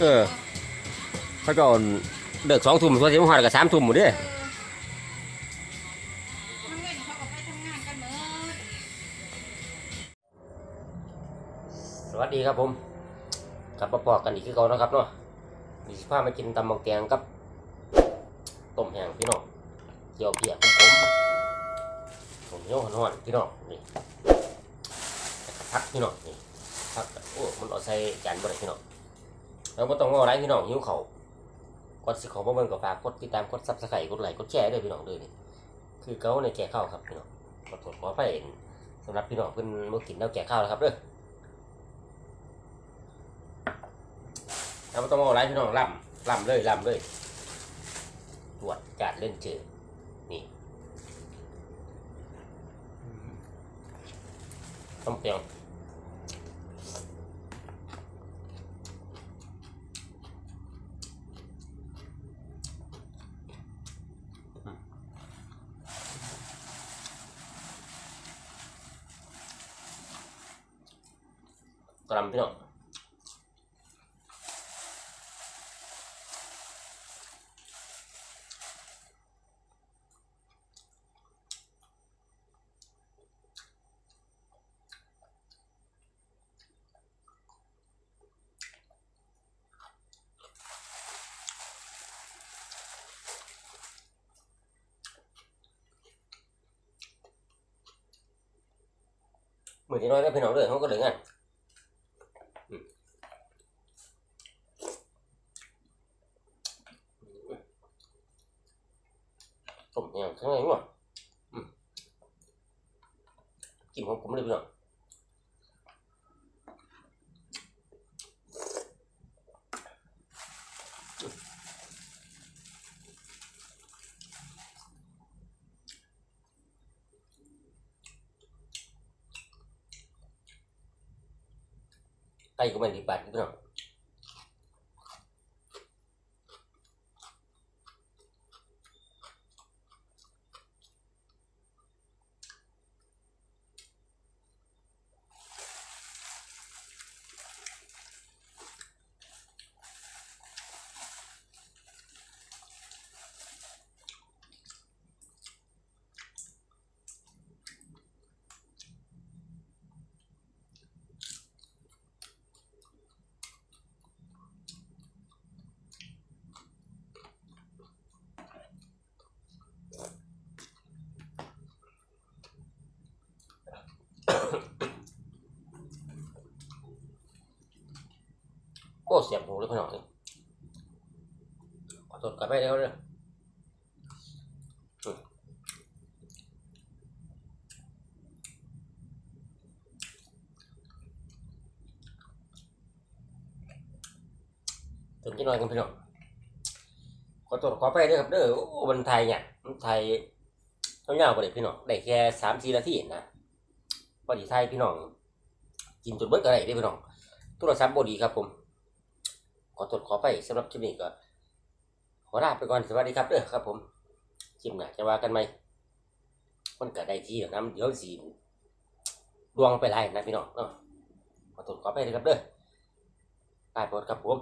เออเขาเจะเด็กสองทุ่มส่วนสิบห้ากับสามทุ่มหมดเด้ทำเว้นเขาก็ไปทำงานกันเมื่อสวัสดีครับผมกลับมาพอกันอีกคือเก่านะครับเนาะมีสิพามากินตำบักแตงกับต้มแห้งพี่น้องเจียวเพียของผมผมโยหอนๆพี่น้องนี่พักพี่น้องนี่พักโอ้มันเอาใส่จานบ่ได้พี่น้อง แล้วก็ต้องงอไรพี่น้องหิ้วเขากดสิเขาบ่เบิ่งก็ฝากกดติดตามกดซับสไครต์กดไลค์กดแชร์ด้วยพี่น้องด้วยนี่คือเก่าในแก่ข้าวครับพี่น้องขอโทษขอไปสำหรับพี่น้องเพิ่นบ่กินแล้วแก่ข้าวแล้วครับเด้อเราไม่ต้องเอาไรพี่น้องล่ำล่ำเลยล่ำเลยตรวจจัดเล่นเจอนี่ต้มเตียงกระลำพี่น้องเตียก็ พี่น้องเลยเขาก็เลยงั้นอืม ต้มยำข้างในมั้งอืมกินของผมเลยพี่น้องไก่ก็ไม่ดีบาทพี่น้อง โอ้เสียบหูเลยพี่น้องขอโทษกลับไปแล้วเลยถึงจะน้อยกันพี่น้องขอโทษขอไปด้วยครับเด้อโอ้มันไทยเนี่ยมันไทยเงาวๆกว่าเด็กพี่น้องได้แค่สามสี่นาทีนะพอดีไทยพี่น้องกินจนเบิดก็ได้เด้พี่น้องโทรศัพท์บดีครับผม ขอตดขอไปสำหรับคลิปนี้ก็ขอลาไปก่อนสวัสดีครับเด้อครับ ผมคลิปหน้าจะว่ากันไหมมันเกิดได้ที่แล้วนะเดี๋ยวสีดวงไปไล่นะพี่น้องเนาะขอตดขอไปเลยครับเด้อตายปวดครับผม